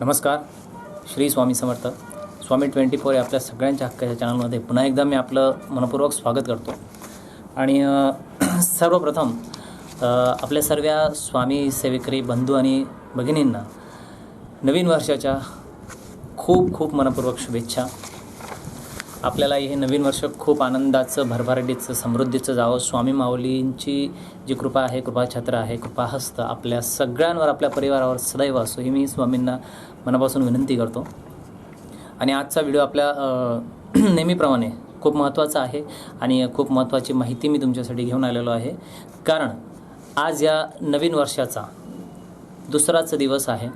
नमस्कार Shri Swami Samarth. Swami twenty four या आपल्या सगळ्यांच्या हक्काच्या चॅनलमध्ये पुन्हा एकदा मी आपलं मनपूर्वक स्वागत करतो. आणि सर्वप्रथम आपल्या सर्व स्वामी सेवेकरी बंधू आणि भगिनींना नवीन वर्षाच्या खूप खूप मनपूर्वक शुभेच्छा. आपल्याला हे नवीन वर्ष खूप आनंदाचं भरभराटीचं समृद्धीचं जावं. स्वामी माऊलींची जी कृपा आहे कृपाछत्र आहे कृपाहस्त आपल्या सगळ्यांवर आपल्या परिवारावर सदैव असो ही मी स्वामींना मनापासून विनंती करतो. आणि आजचा व्हिडिओ आपल्या नेहमीप्रमाणे खूप महत्त्वाचा आहे आणि खूप महत्त्वाची माहिती मी तुमच्यासाठी घेऊन आलेलो आहे. कारण आज या नवीन वर्षाचा दुसराच दिवस आहे.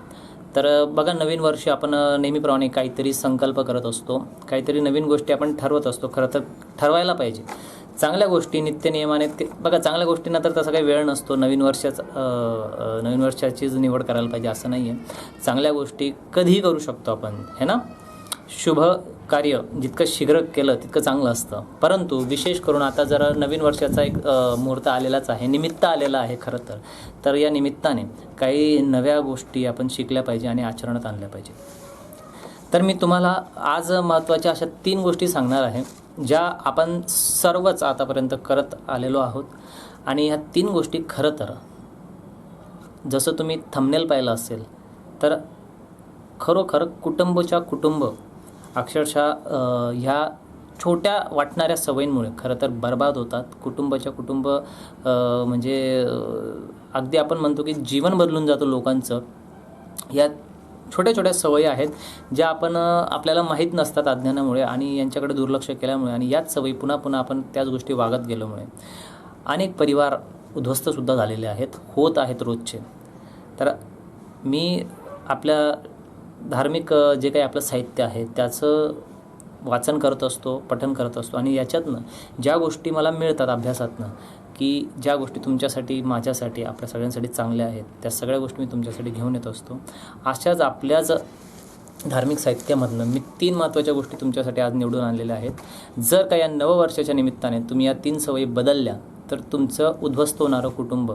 तर बघा नवीन वर्ष आपण नेहमीप्रमाणे काहीतरी संकल्प करत असतो. काहीतरी नवीन गोष्टी आपण ठरवत असतो. खरं तर ठरवायला पाहिजे. चांगल्या गोष्टी नित्यनियमाने ते बघा चांगल्या गोष्टींना तर तसा काही वेळ नसतो. नवीन वर्षाचा नवीन वर्षाचीच निवड करायला पाहिजे असं नाही आहे चांगल्या गोष्टी कधीही करू शकतो आपण. है ना? शुभ कार्य जितकं शीघ्र केलं तितकं चांगलं असतं. परंतु विशेष करून आता जरा नवीन वर्षाचा एक मुहूर्त आलेलाच आहे. निमित्त आलेला आहे खरं तर. तर या निमित्ताने काही नव्या गोष्टी आपण शिकल्या पाहिजे आणि आचरणात आणल्या पाहिजे. तर मी तुम्हाला आज महत्त्वाच्या अशा तीन गोष्टी सांगणार आहे ज्या आपण सर्वच आतापर्यंत करत आलेलो आहोत. आणि ह्या तीन गोष्टी खरं तर जसं तुम्ही थंबनेल पाहिलं असेल तर खरोखर कुटुंबच्या कुटुंब अक्षरशः ह्या छोट्या वाटणाऱ्या सवयींमुळे खरं तर बर्बाद होतात. कुटुंबाच्या कुटुंब म्हणजे अगदी आपण म्हणतो की जीवन बदलून जातं लोकांचं. या छोट्या छोट्या सवयी आहेत ज्या आपण आपल्याला माहीत नसतात अज्ञानामुळे आणि यांच्याकडे दुर्लक्ष केल्यामुळे आणि याच सवयी पुन्हा पुन्हा आपण त्याच गोष्टी वागत गेल्यामुळे. अनेक परिवार उद्ध्वस्तसुद्धा झालेले आहेत होत आहेत रोजचे. तर मी आपल्या धार्मिक जे काही आपलं साहित्य आहे त्याचं वाचन करत असतो पठन करत असतो आणि याच्यातनं ज्या गोष्टी मला मिळतात अभ्यासातनं की ज्या गोष्टी तुमच्यासाठी माझ्यासाठी आपल्या सगळ्यांसाठी चांगल्या आहेत त्या सगळ्या गोष्टी मी तुमच्यासाठी घेऊन येत असतो. अशाच आपल्याच धार्मिक साहित्यामधनं मी तीन महत्त्वाच्या गोष्टी तुमच्यासाठी आज निवडून आणलेल्या आहेत. जर का या नववर्षाच्या निमित्ताने तुम्ही या तीन सवयी बदलल्या तर तुमचं उद्ध्वस्त होणारं कुटुंब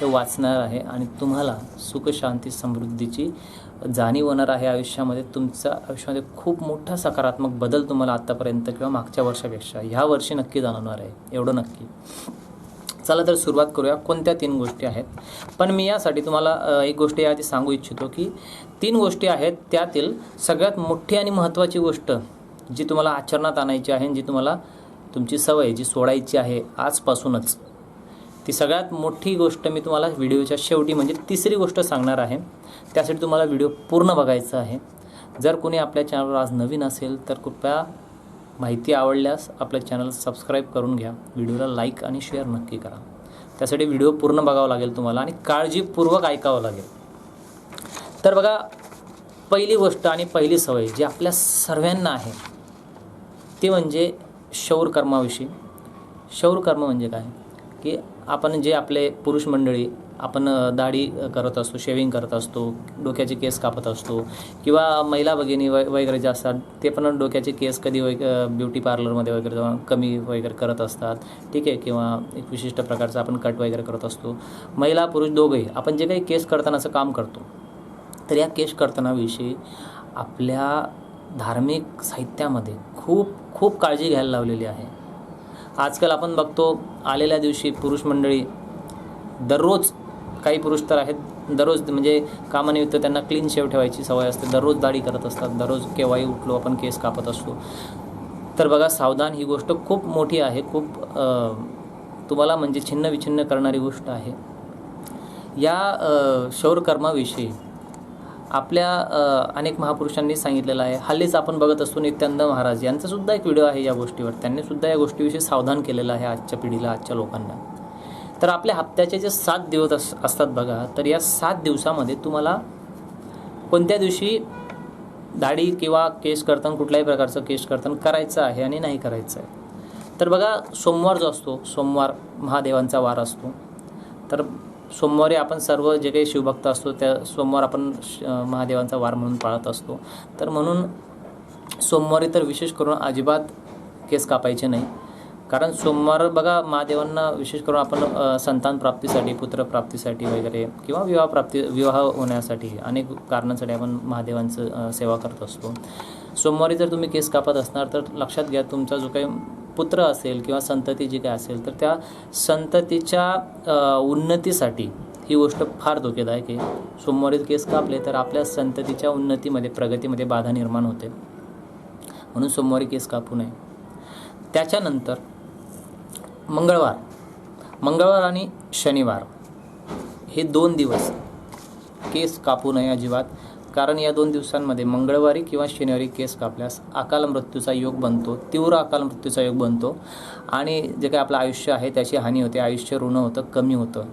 हे वाचणार आहे आणि तुम्हाला सुखशांती समृद्धीची जाणीव होणार आहे आयुष्यामध्ये तुमचा आयुष्यामध्ये खूप मोठा सकारात्मक बदल तुम्हाला आत्तापर्यंत किंवा मागच्या वर्षापेक्षा ह्या वर्षी नक्की जाणवणार आहे. एवढं नक्की. चला तर सुरुवात करूया. कोणत्या तीन गोष्टी आहेत? पण मी यासाठी तुम्हाला एक गोष्ट याआधी सांगू इच्छितो की तीन गोष्टी आहेत. त्यातील सगळ्यात मोठी आणि महत्त्वाची गोष्ट जी तुम्हाला आचरणात आणायची आहे आणि जी तुम्हाला तुमची सवय जी सोडायची आहे आजपासूनच ती सगळ्यात मोठी गोष्ट मी तुम्हाला व्हिडिओच्या शेवटी म्हणजे तिसरी गोष्ट सांगणार आहे. त्यासाठी तुम्हाला व्हिडिओ पूर्ण बघायचा आहे. जर कोणी आपल्या चॅनलवर आज नवीन असेल तर कृपया माहिती आवडल्यास आपल्या चॅनल सबस्क्राईब करून घ्या. व्हिडिओला लाईक आणि शेअर नक्की करा. त्यासाठी व्हिडिओ पूर्ण बघावा लागेल तुम्हाला आणि काळजीपूर्वक ऐकावं लागेल. तर बघा पहिली गोष्ट आणि पहिली सवय जी आपल्या सर्वांना आहे ती म्हणजे शौर शौरकर्म शौर कर्म म्हणजे काय? की आपण जे आपले पुरुष मंडळी आपण दाढी करत असतो शेविंग करत असतो डोक्याचे केस कापत असतो किंवा महिला भगिनी व वगैरे जे असतात ते पण डोक्याचे केस कधी वै ब्युटी पार्लरमध्ये वगैरे जाऊन कमी वगैरे करत असतात ठीक आहे? किंवा एक विशिष्ट प्रकारचं आपण कट वगैरे करत असतो. महिला पुरुष दोघंही आपण जे काही केस करतानाचं काम करतो तर या केस करतानाविषयी आपल्या धार्मिक साहित्यामध्ये खूप खूप काळजी घ्यायला लावलेली आहे. आजकाल आपण बघतो आलेल्या दिवशी पुरुष मंडळी दररोज काही पुरुष तर आहेत. दररोज म्हणजे कामानिमित्त त्यांना क्लीन शेव ठेवायची सवय असते. दररोज दाढी करत असतात. दररोज केव्हाही उठलो आपण केस कापत असतो तर बघा सावधान ही गोष्ट खूप मोठी आहे. खूप तुम्हाला म्हणजे छिन्न विछिन्न करणारी गोष्ट आहे. या शौरकर्माविषयी आपल्या अनेक महापुरुषांनी सांगितलेलं आहे. हल्लीच आपण बघत असतो नित्यानंद महाराज यांचासुद्धा एक व्हिडिओ आहे या गोष्टीवर. त्यांनी सुद्धा या गोष्टीविषयी सावधान केलेलं आहे आजच्या पिढीला आजच्या लोकांना. तर आपल्या हप्त्याचे जे सात दिवस अस असतात बघा तर या सात दिवसामध्ये तुम्हाला कोणत्या दिवशी दाढी किंवा केस कर्तन कुठल्याही प्रकारचं केस कर्तन करायचं आहे आणि नाही करायचं आहे? तर बघा सोमवार जो असतो सोमवार महादेवांचा वार असतो. तर सोमवारी आपण सर्व जे काही शिवभक्त असतो त्या सोमवार आपण श- महादेवांचा वार म्हणून पाळत असतो. तर म्हणून सोमवारी तर विशेष करून अजिबात केस कापायचे नाही. कारण सोमवार बघा महादेवांना विशेष करून आपण संतान प्राप्तीसाठी पुत्रप्राप्तीसाठी वगैरे किंवा विवाह प्राप्ती विवाह होण्यासाठी अनेक कारणांसाठी आपण महादेवांचं सेवा करत असतो. सोमवारी जर तुम्ही केस कापत असणार तर लक्षात घ्या तुमचा जो काही पुत्र असेल किंवा संतती जी काय असेल तर त्या संततीच्या उन्नतीसाठी ही गोष्ट फार धोकेदायक आहे. सोमवारी केस कापले तर आपल्या संततीच्या उन्नतीमध्ये प्रगतीमध्ये बाधा निर्माण होते. म्हणून सोमवारी केस कापू नये. त्याच्यानंतर मंगळवार. मंगळवार आणि शनिवार. हे दोन दिवस केस कापू नये अजिबात. कारण या दोन दिवसांमध्ये मंगळवारी किंवा शनिवारी केस कापल्यास अकाल मृत्यूचा योग बनतो तीव्र अकाल मृत्यूचा योग बनतो आणि जे काही आपलं आयुष्य आहे त्याची हानी होते आयुष्य ऋण होतं कमी होतं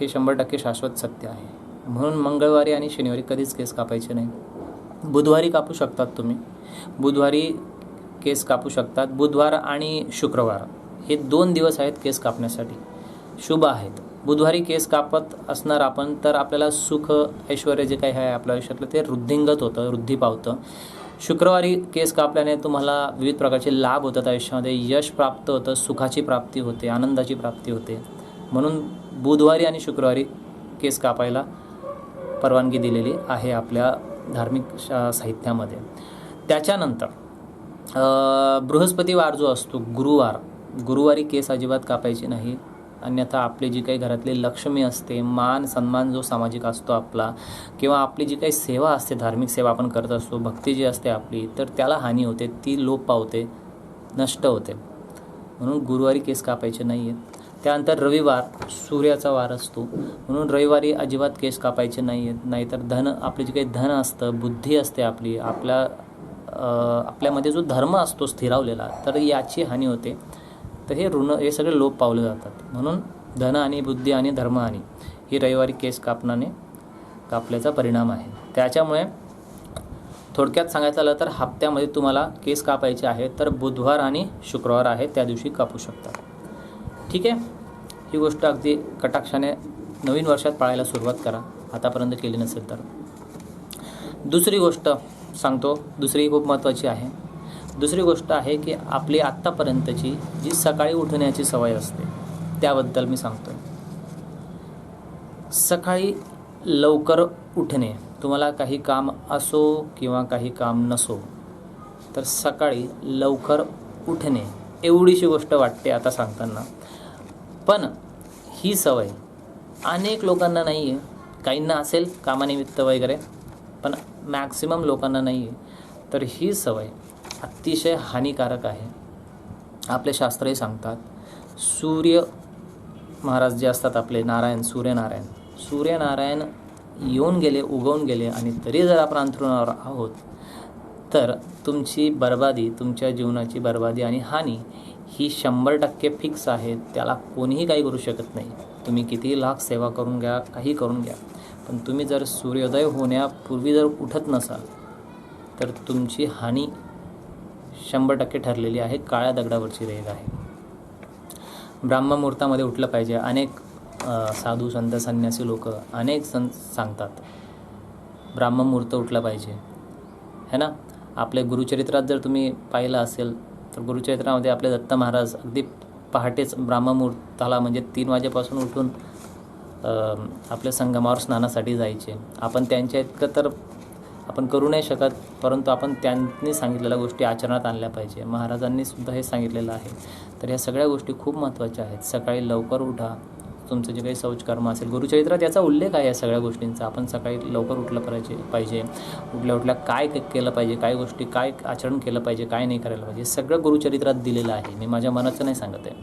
हे शंभर टक्के शाश्वत सत्य आहे. म्हणून मंगळवारी आणि शनिवारी कधीच केस कापायचे नाही. बुधवारी कापू शकतात तुम्ही. बुधवारी केस कापू शकतात. बुधवार आणि शुक्रवार हे दोन दिवस आहेत केस कापण्यासाठी. शुभ आहेत. बुधवारी केस कापत असणार आपण तर आपल्याला सुख ऐश्वर जे काही आहे आपल्या आयुष्यातलं ते वृद्धिंगत होतं वृद्धी पावतं. शुक्रवारी केस कापल्याने तुम्हाला विविध प्रकारचे लाभ होतात आयुष्यामध्ये. यश प्राप्त होतं सुखाची प्राप्ती होते आनंदाची प्राप्ती होते. म्हणून बुधवारी आणि शुक्रवारी केस कापायला परवानगी दिलेली आहे आपल्या धार्मिक शा साहित्यामध्ये. त्याच्यानंतर अ, बृहस्पतिवार जो असतो गुरुवार. गुरुवारी केस अजिबात कापायचे नाही. अन्यथा आपली जी काही घरातली लक्ष्मी असते मान सन्मान जो सामाजिक असतो आपला किंवा आपली जी काही सेवा असते धार्मिक सेवा आपण करत असतो भक्ती जी असते आपली तर त्याला हानी होते ती लोप पावते नष्ट होते. म्हणून गुरुवारी केस कापायचे नाही आहेत त्यानंतर रविवार सूर्याचा वार असतो. म्हणून रविवारी अजिबात केस कापायचे नाही आहेत नाहीतर धन आपले जे काही धन असतं बुद्धी असते आपली आपल्या आपल्यामध्ये जो धर्म असतो स्थिरावलेला तर याची हानी होते. तर हे ऋण हे सगळे लोप पावले जातात. म्हणून धन आणि बुद्धी आणि धर्म आणि ही रविवारी केस कापण्याने कापल्याचा परिणाम आहे. त्याच्यामुळे थोडक्यात सांगायचं झालं तर हप्त्यामध्ये तुम्हाला केस कापायचे आहे तर बुधवार आणि शुक्रवार आहे त्या दिवशी कापू शकता ठीक आहे? ही गोष्ट अगदी कटाक्षाने नवीन वर्षात पाळायला सुरुवात करा. आतापर्यंत केली नसेल तर. दुसरी गोष्ट सांगतो. दुसरी खूप महत्त्वाची आहे. दुसरी गोष्ट आहे की आपली आत्तापर्यंतची जी सकाळी उठण्याची सवय असते त्याबद्दल मी सांगतो सकाळी लवकर उठणे तुम्हाला काही काम असो किंवा काही काम नसो तर सकाळी लवकर उठणे एवढीशी गोष्ट वाटते आता सांगताना. पण ही सवय अनेक लोकांना नाही आहे काहींना असेल कामानिमित्त वगैरे पण मॅक्सिमम लोकांना नाही आहे तर ही सवय अतिशय हानिकारक आहे. आपले शास्त्रही सांगतात सूर्य महाराज जे असतात आपले नारायण सूर्यनारायण. सूर्यनारायण येऊन गेले उगवून गेले आणि तरी जर आपण अंथरुणावर आहोत तर तुमची बर्बादी तुमच्या जीवनाची बर्बादी आणि हानी ही शंभर टक्के फिक्स आहे. त्याला कोणीही काही करू शकत नाही. तुम्ही कितीही लाख सेवा करून घ्या काही करून घ्या पण तुम्ही जर सूर्योदय होण्यापूर्वी जर उठत नसाल तर तुमची हानी शंभर टक्के ठरलेली आहे. काळ्या दगडावरची रेग आहे. ब्राह्ममुहूर्तामध्ये उठलं पाहिजे. अनेक साधू संत संन्यासी लोक अनेक सं सांगतात. ब्राह्ममुहूर्त उठलं पाहिजे. है ना? आपल्या गुरुचरित्रात जर तुम्ही पाहिलं असेल तर गुरुचरित्रामध्ये आपले दत्त महाराज अगदी पहाटेच ब्राह्ममुहूर्ताला म्हणजे तीन वाजेपासून उठून आपल्या संगमावर स्नानासाठी जायचे. आपण त्यांच्या इतकं तर आपण करू नाही शकत परंतु आपण त्यांनी सांगितलेल्या गोष्टी आचरणात आणल्या पाहिजे. महाराजांनी सुद्धा हे सांगितलेलं आहे. तर ह्या सगळ्या गोष्टी खूप महत्त्वाच्या आहेत. सकाळी लवकर उठा. तुमचं जे काही शौचकर्म असेल गुरुचरित्रात याचा उल्लेख आहे या सगळ्या गोष्टींचा. आपण सकाळी लवकर उठलं पाहिजे पाहिजे. उठल्या उठल्या काय केलं पाहिजे काय गोष्टी काय आचरण केलं पाहिजे काय नाही करायला पाहिजे सगळं गुरुचरित्रात दिलेलं आहे. मी माझ्या मनाचं नाही सांगत आहे.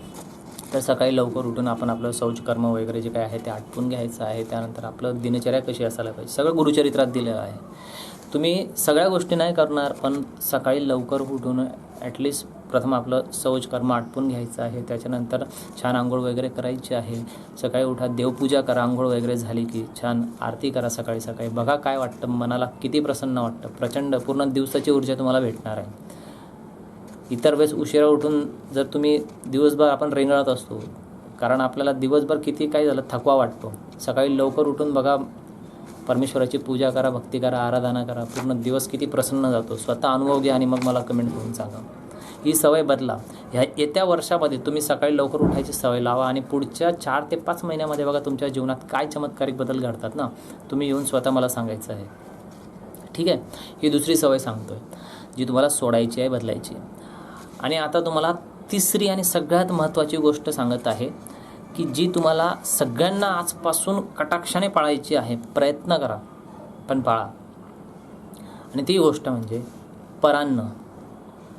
तर सकाळी लवकर उठून आपण आपलं शौचकर्म वगैरे जे काय आहे ते आटपून घ्यायचं आहे. त्यानंतर आपलं दिनचर्या कशी असायला पाहिजे. सगळं गुरुचरित्रात दिलेलं आहे. तुम्ही सगळ्या गोष्टी नाही करणार पण सकाळी लवकर उठून ॲटलिस्ट प्रथम आपलं शौचकर्म आटपून घ्यायचं आहे. त्याच्यानंतर छान आंघोळ वगैरे करायची आहे. सकाळी उठा देवपूजा करा आंघोळ वगैरे झाली की छान आरती करा सकाळी सकाळी. बघा काय वाटतं मनाला किती प्रसन्न वाटतं. प्रचंड पूर्ण दिवसाची ऊर्जा तुम्हाला भेटणार आहे. इतर वेळेस उशिरा उठून जर तुम्ही दिवसभर आपण रेंगाळत असतो कारण आपल्याला दिवसभर किती काय झालं थकवा वाटतो. सकाळी लवकर उठून बघा परमेश्वराची पूजा करा भक्ती करा आराधना करा पूर्ण दिवस किती प्रसन्न जातो. स्वतः अनुभव घ्या आणि मग मला कमेंट करून सांगा. ही सवय बदला. ह्या येत्या वर्षामध्ये तुम्ही सकाळी लवकर उठायची सवय लावा आणि पुढच्या चार ते पाच महिन्यामध्ये बघा तुमच्या जीवनात काय चमत्कारिक बदल घडतात ना तुम्ही येऊन स्वतः मला सांगायचं आहे. ठीक आहे? ही दुसरी सवय सांगतो आहे जी तुम्हाला सोडायची आहे बदलायची आहे. आणि आता तुम्हाला तिसरी आणि सगळ्यात महत्त्वाची गोष्ट सांगत आहे की जी तुम्हाला सगळ्यांना आजपासून कटाक्षाने पाळायची आहे प्रयत्न करा पण पाळा. आणि ती गोष्ट म्हणजे परान्न.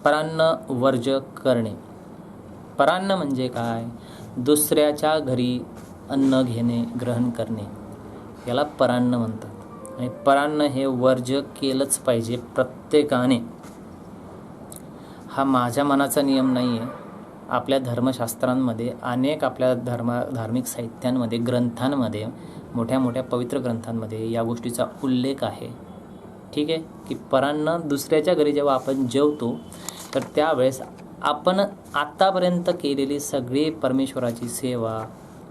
परान्न वर्ज करणे. परान्न म्हणजे काय? दुसऱ्याच्या घरी अन्न घेणे ग्रहण करणे. याला परान्न म्हणतात. आणि परान्न हे वर्ज केलंच पाहिजे प्रत्येकाने. हा माझ्या मनाचा नियम नाही आहे आपल्या धर्मशास्त्रांमध्ये अनेक आपल्या धर्म धार्मिक साहित्यांमध्ये ग्रंथांमध्ये मोठ्या मोठ्या पवित्र ग्रंथांमध्ये या गोष्टीचा उल्लेख आहे. ठीक आहे? की परांना दुसऱ्याच्या घरी जेव्हा आपण जेवतो तर त्यावेळेस आपण आत्तापर्यंत केलेली सगळी परमेश्वराची सेवा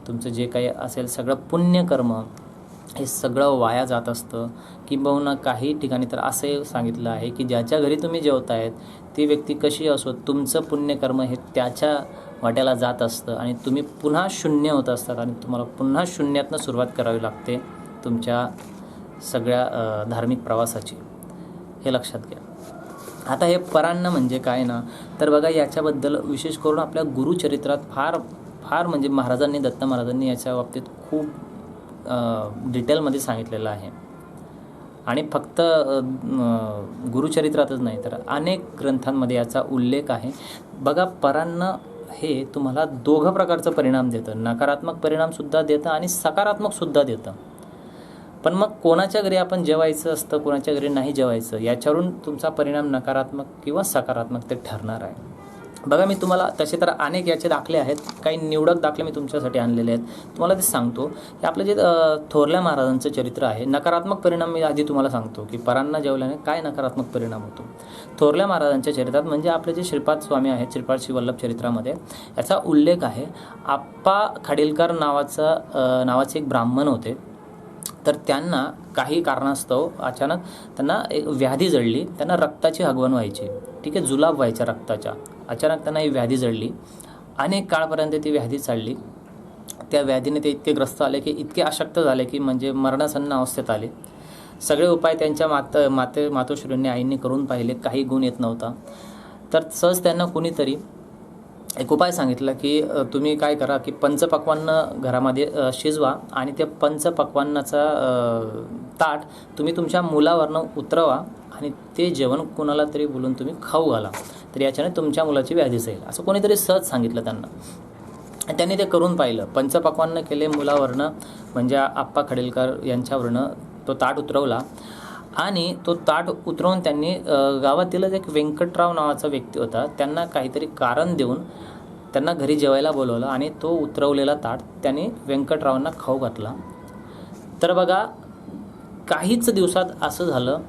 तुमचं जे काही असेल सगळं पुण्यकर्म हे सगळं वाया जात असतं किंबहुना काही ठिकाणी तर असे सांगितलं आहे की ज्याच्या घरी तुम्ही जेवतायत ती व्यक्ती कशी असो तुमचं पुण्यकर्म हे त्याच्या वाट्याला जात असतं आणि तुम्ही पुन्हा शून्य होत असतात आणि तुम्हाला पुन्हा शून्यातनं सुरुवात करावी लागते तुमच्या सगळ्या धार्मिक प्रवासाची. हे लक्षात घ्या. आता हे परान्न म्हणजे काय ना तर बघा याच्याबद्दल विशेष करून आपल्या गुरुचरित्रात फार फार म्हणजे महाराजांनी दत्त महाराजांनी याच्या बाबतीत खूप डिटेलमध्ये सांगितलेलं आहे. आणि फक्त गुरुचरित्रातच नाही तर अनेक ग्रंथांमध्ये याचा उल्लेख आहे. बघा परांना हे तुम्हाला दोघं प्रकारचं परिणाम देतं. नकारात्मक परिणामसुद्धा देतं आणि सकारात्मकसुद्धा देतं. पण मग कोणाच्या घरी आपण जेवायचं असतं कोणाच्या घरी नाही जेवायचं याच्यावरून तुमचा परिणाम नकारात्मक किंवा सकारात्मक ते ठरणार आहे. बघा मी तुम्हाला तसे तर अनेक याचे दाखले आहेत. काही निवडक दाखले मी तुमच्यासाठी आणलेले आहेत. तुम्हाला ते सांगतो. हे आपलं जे थोरल्या महाराजांचं चरित्र आहे नकारात्मक परिणाम मी आधी तुम्हाला सांगतो की परांना जेवल्याने काय नकारात्मक परिणाम होतो? थोरल्या महाराजांच्या चरित्रात म्हणजे आपले जे श्रीपाद स्वामी आहेत श्रीपाद श्रीवल्लभ चरित्रामध्ये याचा उल्लेख आहे. आप्पा खाडीलकर नावाचा नावाचे एक ब्राह्मण होते. तर त्यांना काही कारणास्तव अचानक त्यांना एक व्याधी जडली. त्यांना रक्ताची हगवण व्हायची. ठीक आहे जुलाब व्हायच्या रक्ताच्या. अचानक त्यांना ही व्याधी जडली. अनेक काळपर्यंत ती व्याधी चालली. त्या व्याधीने ते इतके ग्रस्त आले की इतके अशक्त झाले की म्हणजे मरणासन्न अवस्थेत आले. सगळे उपाय त्यांच्या मात माते मातोश्रींनी आईंनी करून पाहिले. काही गुण येत नव्हता. तर सहज त्यांना कुणीतरी एक उपाय सांगितला की तुम्ही काय करा की पंचपक्वान्न घरामध्ये शिजवा आणि त्या पंचपक्वान्नाचा ताट तुम्ही तुमच्या मुलावरनं उतरवा. आणि ते जेवण कोणाला तरी बोलून तुम्ही खाऊ घाला. तर याच्याने तुमच्या मुलाची व्याधी जाईल असं कोणीतरी सहज सांगितलं त्यांना. आणि त्यांनी ते करून पाहिलं. पंचपक्वान्न केले मुलावरनं म्हणजे आप्पा खडेलकर यांच्यावरनं तो ताट उतरवला. आणि तो ताट उतरवून त्यांनी गावातीलच एक व्यंकटराव नावाचा व्यक्ती होता. त्यांना काहीतरी कारण देऊन त्यांना घरी जेवायला बोलवलं आणि तो उतरवलेला ताट त्यांनी व्यंकटरावांना खाऊ घातला. तर बघा काहीच दिवसात असं झालं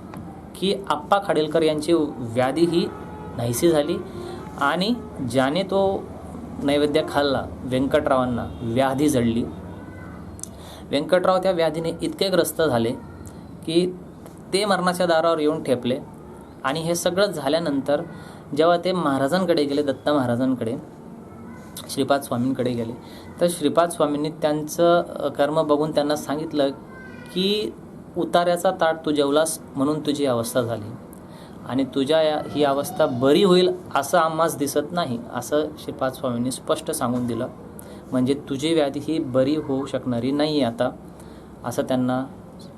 की आप्पा खाडेलकर यांची व्याधी ही नाहीशी झाली आणि ज्याने तो नैवेद्य खाल्ला व्यंकटरावांना व्याधी जडली. व्यंकटराव त्या व्याधीने इतके ग्रस्त झाले की ते मरणाच्या दारावर येऊन ठेपले आणि हे सगळं झाल्यानंतर जेव्हा ते महाराजांकडे गेले दत्त महाराजांकडे श्रीपाद स्वामींकडे गेले तर श्रीपाद स्वामींनी त्यांचं कर्म बघून त्यांना सांगितलं की उतार्याचा ताट तू जेवलास म्हणून तुझी अवस्था झाली. आणि तुझ्या या ही अवस्था बरी होईल असं आम्हास दिसत नाही असं श्रीपाद स्वामींनी स्पष्ट सांगून दिलं. म्हणजे तुझी व्याधी ही बरी होऊ शकणारी नाही आहे आता असं त्यांना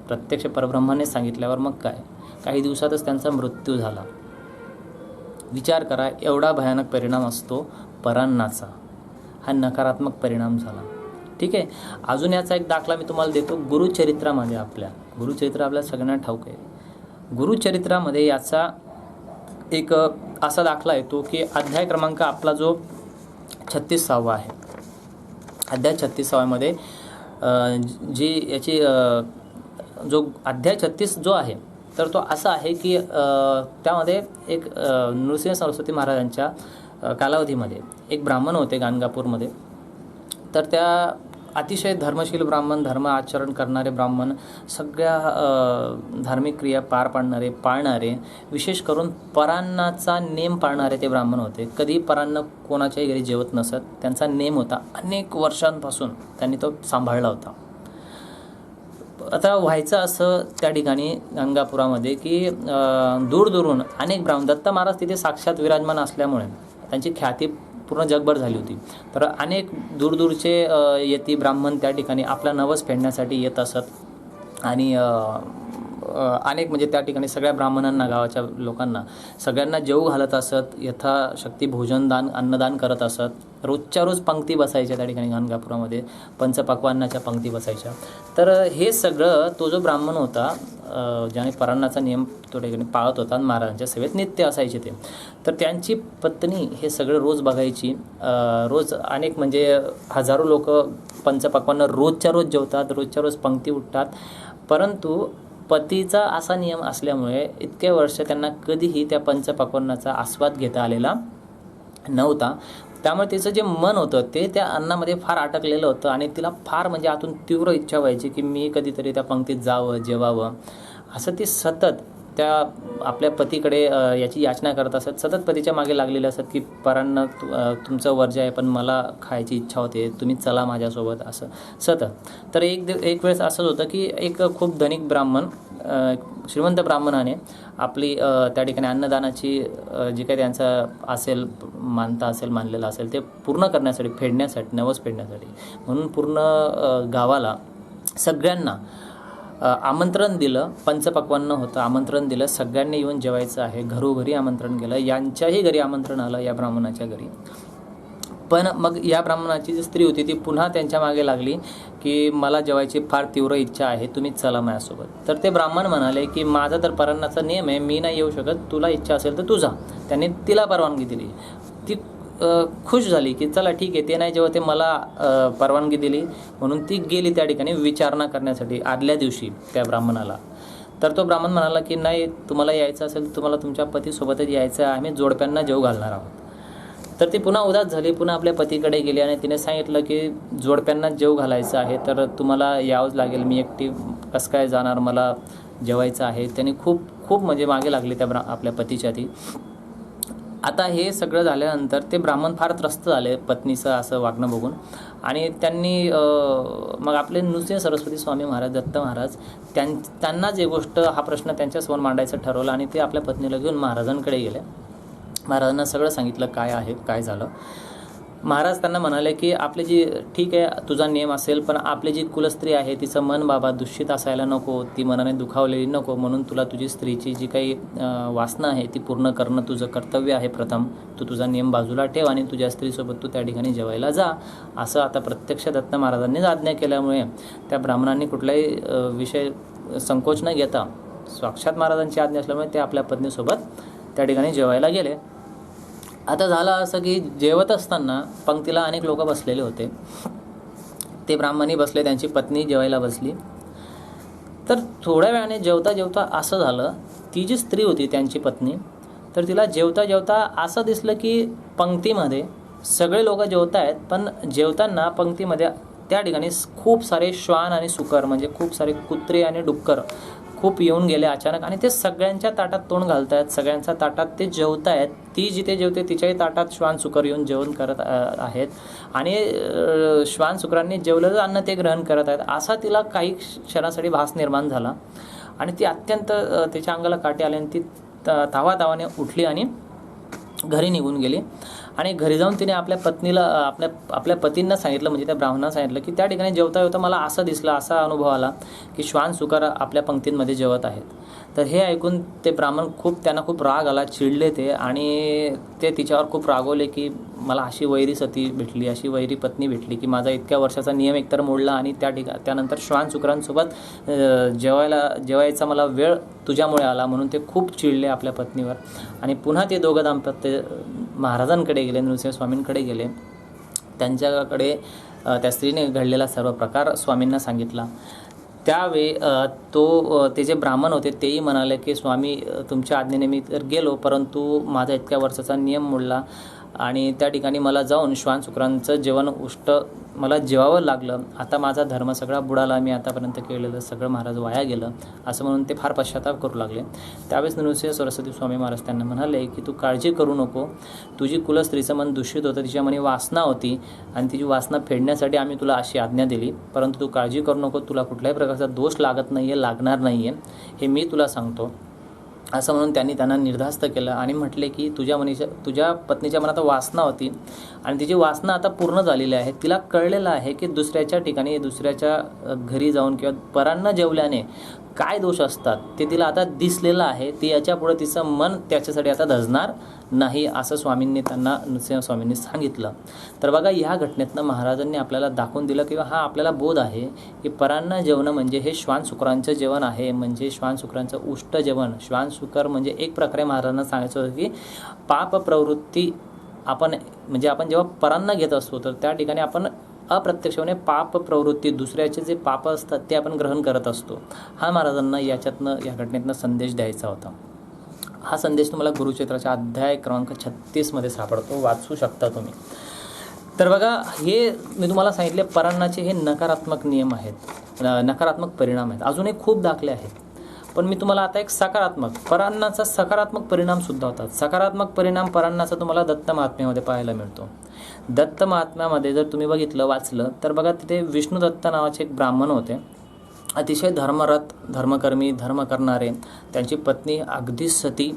प्रत्यक्ष परब्रह्माने सांगितल्यावर मग काय? काही दिवसातच त्यांचा मृत्यू झाला. विचार करा एवढा भयानक परिणाम असतो परान्नाचा. हा नकारात्मक परिणाम झाला. ठीक आहे? अजून याचा एक दाखला मी तुम्हाला देतो. गुरुचरित्रामध्ये आपल्या गुरुचरित्र आपल्या सगळ्यांना ठाऊक आहे. गुरुचरित्रामध्ये याचा एक असा दाखला येतो की अध्याय क्रमांक आपला जो छत्तीसावा आहे. अध्याय छत्तीसाव्यामध्ये जी याची जो अध्याय छत्तीस जो आहे तर तो असा आहे की त्यामध्ये एक नृसिंह सरस्वती महाराजांच्या कालावधीमध्ये एक ब्राह्मण होते गाणगापूरमध्ये. तर त्या अतिशय धर्मशील ब्राह्मण धर्म आचरण करणारे ब्राह्मण सगळ्या धार्मिक क्रिया पार पाडणारे पाळणारे विशेष करून परांनाचा नेम पाळणारे ते ब्राह्मण होते. कधी परान्न कोणाच्याही घरी जेवत नसत. त्यांचा नेम होता. अनेक वर्षांपासून त्यांनी तो सांभाळला होता. आता व्हायचं असं त्या ठिकाणी गंगापुरामध्ये की दूरदूरून अनेक ब्राह्मण दत्त महाराज तिथे साक्षात विराजमान असल्यामुळे त्यांची ख्याती पूर्ण जगभर झाली होती. तर अनेक दूरदूरचे अं, यती ब्राह्मण त्या ठिकाणी आपला नवस फेडण्यासाठी येत असत. आणि अनेक म्हणजे त्या ठिकाणी सगळ्या ब्राह्मणांना गावाच्या लोकांना सगळ्यांना जेऊ घालत असत यथाशक्ती भोजनदान अन्नदान करत असत. रोजच्या रोज पंक्ती बसायच्या त्या ठिकाणी गाणगापुरामध्ये पंचपक्वान्नाच्या पंक्ती बसायच्या. तर हे सगळं तो जो ब्राह्मण होता ज्याने परांनाचा नियम तो ठिकाणी पाळत होता आणि महाराजांच्या सेवेत नित्य असायचे ते. तर त्यांची पत्नी हे सगळं रोज बघायची. रोज अनेक म्हणजे हजारो लोक पंचपक्वांना रोजच्या रोज जेवतात रोजच्या रोज पंक्ती उठतात. परंतु पतीचा असा नियम असल्यामुळे इतके वर्ष त्यांना कधीही त्या पंचपक्वांनाचा आस्वाद घेता आलेला नव्हता. त्यामुळे तिचं जे मन होतं ते त्या अन्नामध्ये फार अटकलेलं होतं आणि तिला फार म्हणजे आतून तीव्र इच्छा व्हायची की मी कधीतरी त्या पंक्तीत जावं जेवावं. असं ती सतत त्या आपल्या पतीकडे याची याचना करत असत. सतत पतीच्या मागे लागलेले असत की परांना तुमचं वर्ज आहे पण मला खायची इच्छा होते तुम्ही चला माझ्यासोबत असं. सतत. तर एक दिव एक वेळेस असंच होतं की एक खूप धनिक ब्राह्मण श्रीमंत ब्राह्मणाने आपली त्या ठिकाणी अन्नदानाची जी काही त्यांचं असेल मानता असेल मानलेलं असेल ते पूर्ण करण्यासाठी फेडण्यासाठी नवस फेडण्यासाठी म्हणून पूर्ण गावाला सगळ्यांना आमंत्रण दिलं पंचपक्वान्न होतं आमंत्रण दिलं सगळ्यांनी येऊन जेवायचं आहे घरोघरी आमंत्रण केलं यांच्याही घरी आमंत्रण आलं या ब्राह्मणाच्या घरी. पण मग या ब्राह्मणाची जी स्त्री होती ती पुन्हा त्यांच्या मागे लागली की मला जेवायची फार तीव्र इच्छा आहे तुम्ही चला माझ्यासोबत. तर ते ब्राह्मण म्हणाले की माझा तर परांनाचा नियम आहे मी नाही येऊ शकत तुला इच्छा असेल तर तुझा त्यांनी तिला परवानगी दिली. ती खुश झाली की चला ठीक आहे ते नाही जेव्हा ते मला परवानगी दिली. म्हणून ती गेली त्या ठिकाणी विचारणा करण्यासाठी आदल्या दिवशी त्या ब्राह्मणाला. तर तो ब्राह्मण म्हणाला की नाही तुम्हाला यायचं असेल तर तुम्हाला तुमच्या पतीसोबतच यायचं आहे आम्ही जोडप्यांना जेव घालणार आहोत. तर ती पुन्हा उदास झाली पुन्हा आपल्या पतीकडे गेली आणि तिने सांगितलं की जोडप्यांना जेव घालायचं आहे तर तुम्हाला यावंच लागेल मी एकटी कसं काय जाणार मला जेवायचं आहे. त्याने खूप खूप म्हणजे मागे लागली त्या ब्रा आपल्या पतीच्या ती आता हे सगळं झाल्यानंतर ते ब्राह्मण फार त्रस्त झाले पत्नीचं असं वागणं बघून. आणि त्यांनी मग आपले नृसिंह सरस्वती स्वामी महाराज दत्त महाराज त्यां त्यांनाच जे गोष्ट हा प्रश्न त्यांच्यासमोर मांडायचं ठरवलं आणि ते आपल्या पत्नीला घेऊन महाराजांकडे गेले. महाराजांना सगळं सांगितलं काय आहे काय झालं. महाराज त्यांना म्हणाले की आपली जी ठीक आहे तुझा नियम असेल पण आपली जी कुलस्त्री आहे तिचं मन बाबा दूषित असायला नको ती मनाने दुखावलेली नको म्हणून तुला तुझी स्त्रीची जी काही वासना आहे ती पूर्ण करणं तुझं कर्तव्य आहे प्रथम. तू तुझा नियम बाजूला ठेव आणि तुझ्या स्त्रीसोबत तू त्या ठिकाणी जेवायला जा. असं आता प्रत्यक्ष दत्त महाराजांनीच आज्ञा केल्यामुळे त्या ब्राह्मणांनी कुठलाही विषय संकोच न घेता साक्षात महाराजांची आज्ञा असल्यामुळे ते आपल्या पत्नीसोबत त्या ठिकाणी जेवायला गेले. आता झालं असं की जेवत असताना पंक्तीला अनेक लोक बसलेले होते. ते ब्राह्मणी बसले त्यांची पत्नी जेवायला बसली. तर थोड्या वेळाने जेवता जेवता असं झालं ती जी स्त्री होती त्यांची पत्नी तर तिला जेवता जेवता असं दिसलं की पंक्तीमध्ये सगळे लोक जेवत आहेत पण जेवताना पंक्तीमध्ये त्या ठिकाणी खूप सारे श्वान आणि सुकर म्हणजे खूप सारे कुत्रे आणि डुक्कर खूप येऊन गेले अचानक आणि ते सगळ्यांच्या ताटात तोंड घालत आहेत सगळ्यांच्या ताटात ते जेवत आहेत ती जिथे जेवते तिच्याही ताटात श्वान सुकर येऊन जेवण करत आहेत. आणि श्वान सुकरांनी जेवलेलं अन्न ते ग्रहण करत आहेत. असा तिला काही क्षणासाठी भास निर्माण झाला. आणि ती अत्यंत तिच्या अंगाला काटे आले आणि ती त- तावातावाने उठली आणि घरी निघून गेली. आणि घरी जाऊन तिने आपल्या पत्नीला आपल्या आपल्या पतींना सांगितलं म्हणजे त्या ब्राह्मणांना सांगितलं की त्या ठिकाणी जेवता जेवता मला असं दिसलं असा अनुभव आला की श्वान सुकार आपल्या पंक्तींमध्ये जेवत आहेत. तर हे ऐकून ते ब्राह्मण खूप त्यांना खूप राग आला चिडले ते आणि ते तिच्यावर खूप रागवले की मला अशी वैरी सती भेटली अशी वैरी पत्नी भेटली की माझा इतक्या वर्षाचा नियम एकतर मोडला आणि त्या ठिका त्यानंतर श्वान सुकरांसोबत जेवायला जेवायचा मला वेळ तुझ्यामुळे आला म्हणून ते खूप चिडले आपल्या पत्नीवर. आणि पुन्हा ते दोघं दाम्पत्य महाराजांकडे गेले नृसिंह स्वामींकडे गेले. त्यांच्याकडे त्या स्त्रीने घडलेला सर्व प्रकार स्वामींना सांगितला. त्यावेळी तो ते जे ब्राह्मण होते तेही म्हणाले की स्वामी तुमच्या आज्ञेने मी तर गेलो परंतु माझा इतक्या वर्षाचा नियम मोडला. आणि त्या ठिकाणी मला जाऊन श्वान शुक्रांचं जेवण उष्ट मला जेवावं लागलं. आता माझा धर्म सगळा बुडाला मी आतापर्यंत केलेलं सगळं महाराज वाया गेलं असं म्हणून ते फार पश्चाताप करू लागले. त्यावेळेस नृसिंह सरस्वती स्वामी महाराज त्यांना म्हणाले की तू काळजी करू नको. तुझी कुलस्त्रीचं मन दूषित होतं तिच्या मनी वासना होती आणि तिची वासना फेडण्यासाठी आम्ही तुला अशी आज्ञा दिली. परंतु तू काळजी करू नको तुला कुठल्याही प्रकारचा दोष लागत नाही आहे लागणार नाही आहे हे मी तुला सांगतो. असं म्हणून त्यांनी त्यांना निर्धास्त केलं आणि म्हटले की तुझ्या मनीच्या तुझ्या पत्नीच्या मनात वासना होती आणि तिची वासना आता पूर्ण झालेली आहे. तिला कळलेलं आहे की दुसऱ्याच्या ठिकाणी दुसऱ्याच्या घरी जाऊन किंवा परांना जेवल्याने काय दोष असतात ते तिला आता दिसलेलं आहे. ती याच्यापुढे तिचं मन त्याच्यासाठी आता धजणार नाही असं स्वामींनी त्यांना नृसिंह स्वामींनी सांगितलं. तर बघा ह्या घटनेतनं महाराजांनी आपल्याला दाखवून दिलं किंवा हा आपल्याला बोध आहे की परांना जेवणं म्हणजे हे श्वान शुक्रांचं जेवण आहे म्हणजे श्वान शुक्रांचं उष्ट जेवण. श्वानशुकर म्हणजे एक प्रकारे महाराजांना सांगायचं होतं की पाप प्रवृत्ती आपण म्हणजे आपण जेव्हा परांना घेत असतो तर त्या ठिकाणी आपण अप्रत्यक्षपणे पाप प्रवृत्ती दुसऱ्याचे जे पाप असतात ते आपण ग्रहण करत असतो. हा महाराजांना याच्यातनं या घटनेतनं संदेश द्यायचा होता. हा संदेश तुम्हाला गुरुक्षेत्राच्या अध्याय क्रमांक छत्तीसमध्ये सापडतो. वाचू शकता तुम्ही. तर बघा हे मी तुम्हाला सांगितले परांनाचे हे नकारात्मक नियम आहेत. नकारात्मक परिणाम आहेत. अजूनही खूप दाखले आहेत. पण मी तुम्हाला आता एक सकारात्मक परांनाचा सकारात्मक परिणाम सुद्धा होतात. सकारात्मक परिणाम परांनाचा तुम्हाला दत्त महात्म्यामध्ये पाहायला मिळतो. दत्त महात्म्यामध्ये जर तुम्ही बघितलं वाचलं तर बघा तिथे विष्णू दत्त नावाचे एक ब्राह्मण होते. अतिशय धर्मरत धर्मकर्मी धर्म करणारे त्यांची पत्नी अगदी सती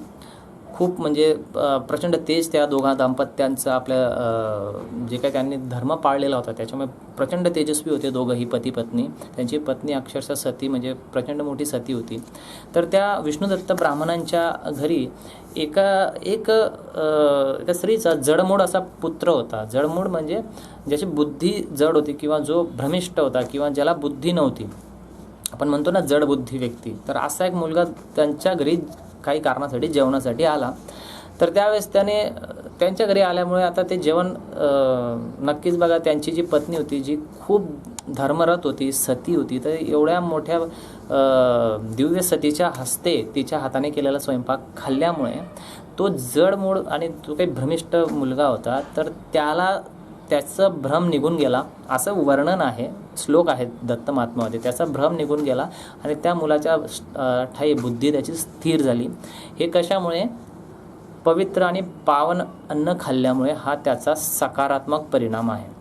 खूप म्हणजे प्रचंड तेज त्या दोघा दाम्पत्यांचं आपल्या जे काही त्यांनी धर्म पाळलेला होता त्याच्यामुळे प्रचंड तेजस्वी होते दोघंही पती पत्नी. त्यांची पत्नी अक्षरशः सती म्हणजे प्रचंड मोठी सती होती. तर त्या विष्णुदत्त ब्राह्मणांच्या घरी एका एक त्या एका स्त्रीचा जडमोड असा पुत्र होता. जडमोड म्हणजे ज्याची बुद्धी जड होती किंवा जो भ्रमिष्ट होता किंवा ज्याला बुद्धी नव्हती. आपण म्हणतो ना जड बुद्धी व्यक्ती. तर असा एक मुलगा त्यांच्या घरी काही कारणासाठी जेवणासाठी आला. तर त्यावेळेस त्याने त्यांच्या घरी आल्यामुळे आता ते जेवण नक्कीच बघा त्यांची जी पत्नी होती जी खूप धर्मरत होती सती होती तर एवढ्या मोठ्या दिव्य सतीच्या हस्ते तिच्या हाताने केलेला स्वयंपाक खाल्ल्यामुळे तो जडमूळ आणि तो काही भ्रमिष्ट मुलगा होता. तर त्याला त्याचं भ्रम निघून गेला. असं वर्णन आहे श्लोक आहेत दत्त महात्म्यामध्ये. त्याचा भ्रम निघून गेला आणि त्या मुलाच्या ठाई बुद्धी त्याची स्थिर झाली. हे कशामुळे? पवित्र आणि पावन अन्न खाल्ल्यामुळे हा त्याचा सकारात्मक परिणाम आहे.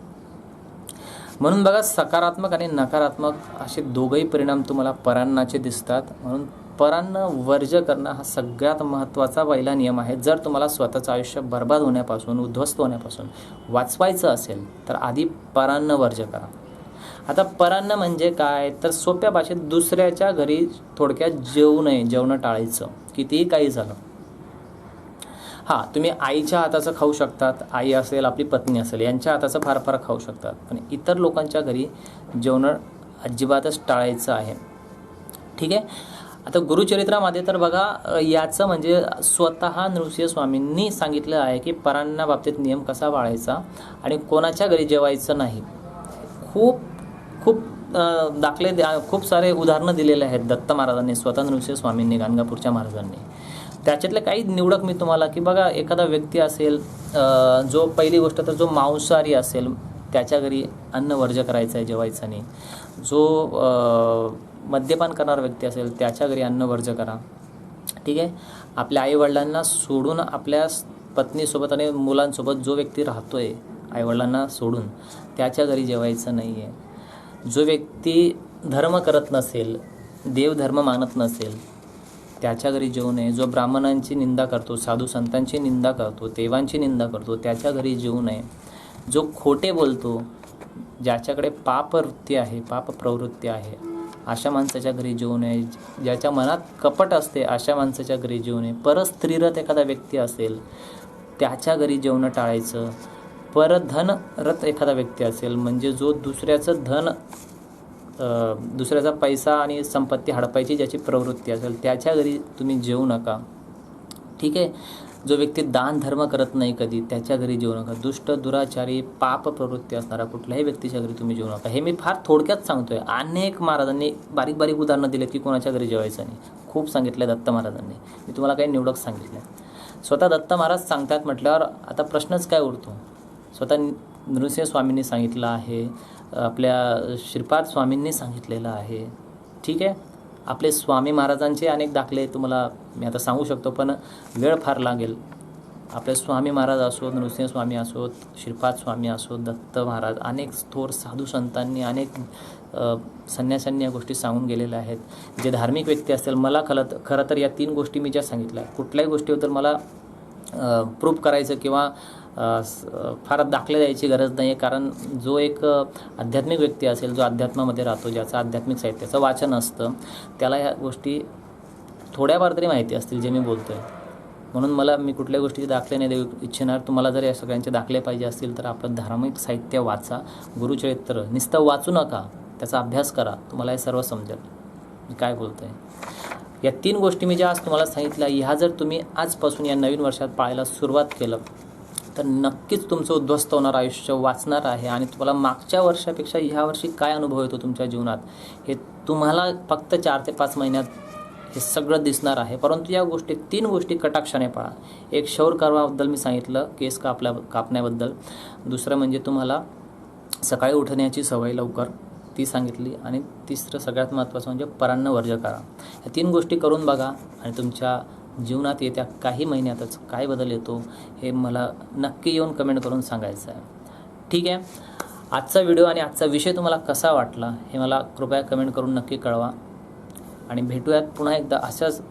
म्हणून बघा सकारात्मक आणि नकारात्मक असे दोघंही परिणाम तुम्हाला परान्नाचे दिसतात. म्हणून परान्न वर्ज करणं हा सगळ्यात महत्त्वाचा पहिला नियम आहे. जर तुम्हाला स्वतःचं आयुष्य बर्बाद होण्यापासून उद्ध्वस्त होण्यापासून वाचवायचं असेल तर आधी परान्न वर्ज करा. आता परान्न म्हणजे काय? तर सोप्या भाषेत दुसऱ्याच्या घरी थोडक्यात जेवू नये जेवणं टाळायचं. कितीही काही झालं. हां तुम्ही आईच्या हाताचं खाऊ शकतात. आई असेल आपली पत्नी असेल यांच्या हाताचं फार फार खाऊ शकतात. पण इतर लोकांच्या घरी जेवणं अजिबातच टाळायचं आहे. ठीक आहे? आता गुरुचरित्रामध्ये तर बघा याचं म्हणजे स्वतः नृसिंह स्वामींनी सांगितलं आहे की परांना बाबतीत नियम कसा पाळायचा आणि कोणाच्या घरी जेवायचं नाही. खूप खूप दाखले द्या खूप सारे उदाहरणं दिलेले आहेत दत्त महाराजांनी स्वतः नृसिंह स्वामींनी गाणगापूरच्या महाराजांनी. त्याच्यातले काही निवडक मी तुम्हाला की बघा एखादा व्यक्ती असेल जो पहिली गोष्ट तर जो मांसाहारी असेल त्याच्या घरी अन्न वर्ज करायचं आहे जेवायचं नाही. जो मद्यपान करणारा व्यक्ती असेल त्याच्या घरी अन्न वर्ज करा. ठीक आहे? आपल्या आईवडिलांना सोडून आपल्या पत्नीसोबत आणि मुलांसोबत जो व्यक्ती राहतो आहे आईवडिलांना सोडून त्याच्या घरी जेवायचं नाही आहे जो व्यक्ती धर्म करत नसेल देवधर्म मानत नसेल त्याच्या घरी जेवू नये. जो ब्राह्मणांची निंदा करतो साधू संतांची निंदा करतो देवांची निंदा करतो त्याच्या घरी जेवू नये. जो खोटे बोलतो ज्याच्याकडे पापवृत्ती आहे पाप प्रवृत्ती आहे अशा माणसाच्या घरी जेवू नये ज्याच्या मनात कपट असते अशा माणसाच्या घरी जेवू नये. परस्त्रीरथ एखादा व्यक्ती असेल त्याच्या घरी जेवणं टाळायचं. परत धनरथ एखादा व्यक्ती असेल म्हणजे जो दुसऱ्याचं धन दुसऱ्याचा पैसा आणि संपत्ती हडपायची ज्याची प्रवृत्ती असेल त्याच्या घरी तुम्ही जेवू नका. ठीक आहे? जो व्यक्ती दान धर्म करत नाही कधी त्याच्या घरी जेवू नका. दुष्ट दुराचारी पाप प्रवृत्ती असणारा कुठल्याही व्यक्तीच्या घरी तुम्ही जेवू नका. हे मी फार थोडक्यात सांगतोय. अनेक महाराजांनी बारीक बारीक उदाहरणं दिलेत की कोणाच्या घरी जेवायचं नाही. खूप सांगितलं दत्त महाराजांनी. मी तुम्हाला काही निवडक सांगितलं स्वतः दत्त महाराज सांगतात म्हटल्यावर आता प्रश्नच काय उरतो? स्वतः नृसिंह स्वामींनी सांगितलं आहे आपल्या श्रीपाद स्वामींनी सांगितलेलं आहे. ठीक आहे? आपले स्वामी महाराजांचे अनेक दाखले तुम्हाला मी आता सांगू शकतो पण वेळ फार लागेल. आपले स्वामी महाराज असोत नृसिंह स्वामी असोत श्रीपाद स्वामी असोत दत्त महाराज अनेक थोर साधू संतांनी अनेक संन्यासांनी या गोष्टी सांगून गेलेल्या आहेत. जे धार्मिक व्यक्ती असतील मला खरं खरं तर या तीन गोष्टी मी ज्या सांगितल्या कुठल्याही गोष्टीबद्दल मला प्रूफ करायचं किंवा स- फार दाखले द्यायची गरज नाही आहे कारण जो एक आध्यात्मिक व्यक्ती असेल जो अध्यात्मामध्ये राहतो ज्याचं आध्यात्मिक साहित्याचं वाचन असतं त्याला ह्या गोष्टी थोड्याफार तरी माहिती असतील जे मी बोलतो आहे म्हणून मला मी कुठल्या गोष्टीचे दाखले नाही देऊ इच्छिणार. तुम्हाला जर या सगळ्यांचे दाखले पाहिजे असतील तर आपलं धार्मिक साहित्य वाचा गुरुचरित्र नुसतं वाचू नका त्याचा अभ्यास करा. तुम्हाला हे सर्व समजेल. मी काय बोलतो आहे या तीन गोष्टी मी ज्या आज तुम्हाला सांगितल्या ह्या जर तुम्ही आजपासून या नवीन वर्षात पाळायला सुरुवात केलं तर नक्कीच तुमचं उद्ध्वस्त होणार आयुष्य वाचणार आहे. आणि तुम्हाला मागच्या वर्षापेक्षा ह्या वर्षी काय अनुभव येतो तुमच्या जीवनात हे तुम्हाला फक्त चार ते पाच महिन्यात हे सगळं दिसणार आहे. परंतु या गोष्टी तीन गोष्टी कटाक्षाने पाळा एक शौर कारवाबद्दल मी सांगितलं केस कापल्या कापण्याबद्दल. दुसरं म्हणजे तुम्हाला सकाळी उठण्याची सवय लवकर ती सांगितली. आणि तिसरं सगळ्यात महत्त्वाचं म्हणजे परान्न वर्ज करा. या तीन गोष्टी करून बघा आणि तुमच्या जीवनात येत्या काही महिन्यातच काय बदल येतो हे मला नक्की येऊन कमेंट करून सांगायचं आहे. ठीक आहे? आजचा व्हिडिओ आणि आजचा विषय तुम्हाला कसा वाटला हे मला कृपया कमेंट करून नक्की कळवा. आणि भेटूयात पुन्हा एकदा अशाच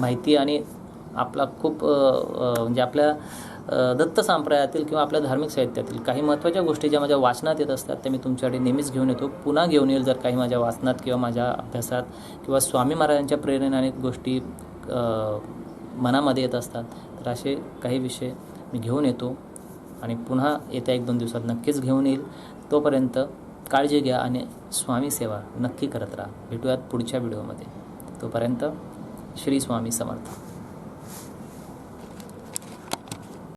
माहिती आणि आपला खूप म्हणजे आपल्या दत्त संप्रदायातील किंवा आपल्या धार्मिक साहित्यातील काही महत्त्वाच्या गोष्टी ज्या माझ्या वाचनात येत असतात त्या मी तुमच्याकडे नेहमीच घेऊन येतो. पुन्हा घेऊन येईल जर काही माझ्या वाचनात किंवा माझ्या अभ्यासात किंवा स्वामी महाराजांच्या प्रेरणेने अनेक गोष्टी मनामध्ये येत असतात तर असे काही विषय मी घेऊन येतो आणि पुन्हा येत्या एक दोन दिवसात नक्कीच घेऊन येईल. तोपर्यंत काळजी घ्या आणि स्वामी सेवा नक्की करत राहा. भेटूयात पुढच्या व्हिडिओमध्ये. तोपर्यंत श्री स्वामी समर्थ.